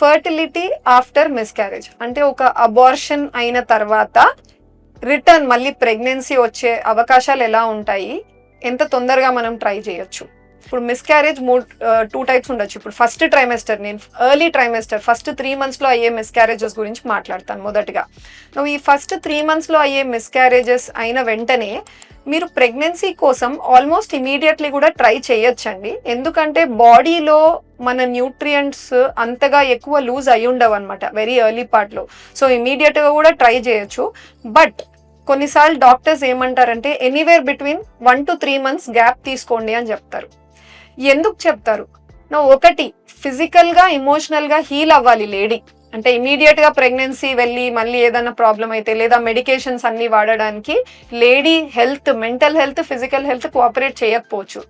Fertility after miscarriage అంటే ఒక abortion అయిన తర్వాత రిటర్న్ మళ్ళీ ప్రెగ్నెన్సీ వచ్చే అవకాశాలు ఎలా ఉంటాయి? ఎంత తొందరగా మనం ట్రై చేయొచ్చు? ఇప్పుడు మిస్క్యారేజ్ మూ టూ టైప్స్ ఉండొచ్చు. ఇప్పుడు ఫస్ట్ ట్రైమెస్టర్ నేను ఎర్లీ ట్రైమెస్టర్ ఫస్ట్ త్రీ మంత్స్లో అయ్యే మిస్క్యారేజెస్ గురించి మాట్లాడతాను మొదటగా. నువ్వు ఈ ఫస్ట్ త్రీ మంత్స్లో అయ్యే మిస్క్యారేజెస్ అయిన వెంటనే మీరు ప్రెగ్నెన్సీ కోసం ఆల్మోస్ట్ ఇమీడియట్లీ కూడా ట్రై చేయొచ్చండి. ఎందుకంటే బాడీలో మన న్యూట్రియంట్స్ అంతగా ఎక్కువ లూజ్ అయి ఉండవు అనమాట వెరీ ఎర్లీ పార్ట్లో సో ఇమీడియట్గా కూడా ట్రై చేయొచ్చు. బట్ కొన్నిసార్లు డాక్టర్స్ ఏమంటారంటే anywhere between one two three months gap తీసుకోండి అని చెప్తారు. ఎందుకు చెప్తారు? నా ఒకటి ఫిజికల్గా ఎమోషనల్గా హీల్ అవ్వాలి లేడీ. అంటే ఇమీడియట్గా ప్రెగ్నెన్సీ వెళ్ళి మళ్ళీ ఏదైనా ప్రాబ్లం అయితే లేదా మెడికేషన్స్ అన్ని వాడడానికి lady health mental health physical health cooperate చేయకపోవచ్చు.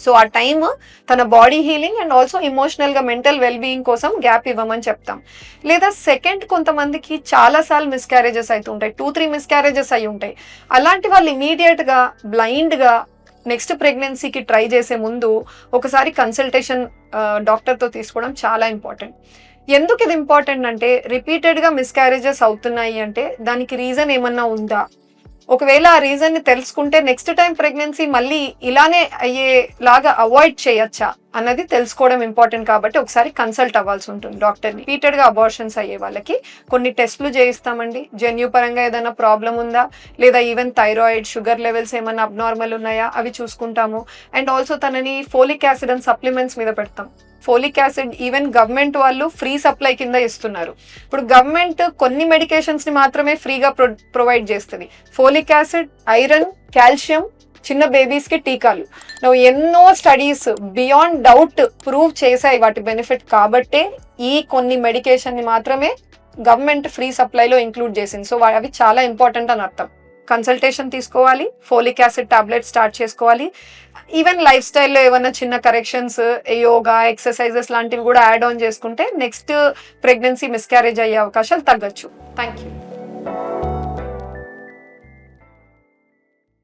సో ఆ టైం తన బాడీ హీలింగ్ అండ్ ఆల్సో ఇమోషనల్గా మెంటల్ వెల్బీయింగ్ కోసం గ్యాప్ ఇవ్వమని చెప్తాం. లేదా సెకండ్ కొంతమందికి చాలా సార్లు మిస్క్యారేజెస్ అయితే ఉంటాయి టూ త్రీ మిస్క్యారేజెస్ అయి ఉంటాయి. అలాంటి వాళ్ళు ఇమీడియట్గా బ్లైండ్గా నెక్స్ట్ ప్రెగ్నెన్సీకి ట్రై చేసే ముందు ఒకసారి కన్సల్టేషన్ డాక్టర్తో తీసుకోవడం చాలా ఇంపార్టెంట్. ఎందుకు ఇది ఇంపార్టెంట్ అంటే రిపీటెడ్గా మిస్క్యారేజెస్ అవుతున్నాయి అంటే దానికి రీజన్ ఏమన్నా ఉందా? ఒకవేళ ఆ రీజన్ని తెలుసుకుంటే నెక్స్ట్ టైం ప్రెగ్నెన్సీ మళ్ళీ ఇలానే అయ్యేలాగా అవాయిడ్ చేయొచ్చా అన్నది తెలుసుకోవడం ఇంపార్టెంట్ కాబట్టి ఒకసారి కన్సల్ట్ అవ్వాల్సి ఉంటుంది డాక్టర్ని రిపీటెడ్గా అబార్షన్స్ అయ్యే వాళ్ళకి కొన్ని టెస్ట్లు చేయిస్తామండి. జన్యు పరంగా ఏదైనా ప్రాబ్లం ఉందా? లేదా ఈవెన్ థైరాయిడ్ షుగర్ లెవెల్స్ ఏమైనా అబ్నార్మల్ ఉన్నాయా? అవి చూసుకుంటాము. అండ్ ఆల్సో తనని ఫోలిక్ యాసిడ్ అండ్ సప్లిమెంట్స్ మీద పెడతాం. ఫోలిక్ యాసిడ్ ఈవెన్ గవర్నమెంట్ వాళ్ళు ఫ్రీ సప్లై కింద ఇస్తున్నారు. ఇప్పుడు గవర్నమెంట్ కొన్ని మెడికేషన్స్ని మాత్రమే ఫ్రీగా ప్రొవైడ్ చేస్తుంది. ఫోలిక్ యాసిడ్ ఐరన్ కాల్షియం చిన్న బేబీస్కి టీకాలు. నువ్వు ఎన్నో స్టడీస్ బియాండ్ డౌట్ ప్రూవ్ చేశాయి వాటి బెనిఫిట్ కాబట్టే ఈ కొన్ని మెడికేషన్ని మాత్రమే గవర్నమెంట్ ఫ్రీ సప్లైలో ఇంక్లూడ్ చేసింది. సో అవి చాలా ఇంపార్టెంట్ అని అర్థం. కన్సల్టేషన్ తీసుకోవాలి ఫోలిక్ యాసిడ్ టాబ్లెట్ స్టార్ట్ చేసుకోవాలి. ఈవెన్ లైఫ్ స్టైల్లో ఏమైనా చిన్న కరెక్షన్స్ యోగా ఎక్సర్సైజెస్ లాంటివి కూడా యాడ్ ఆన్ చేసుకుంటే నెక్స్ట్ ప్రెగ్నెన్సీ మిస్క్యారేజ్ అయ్యే అవకాశాలు తగ్గచ్చు. Thank you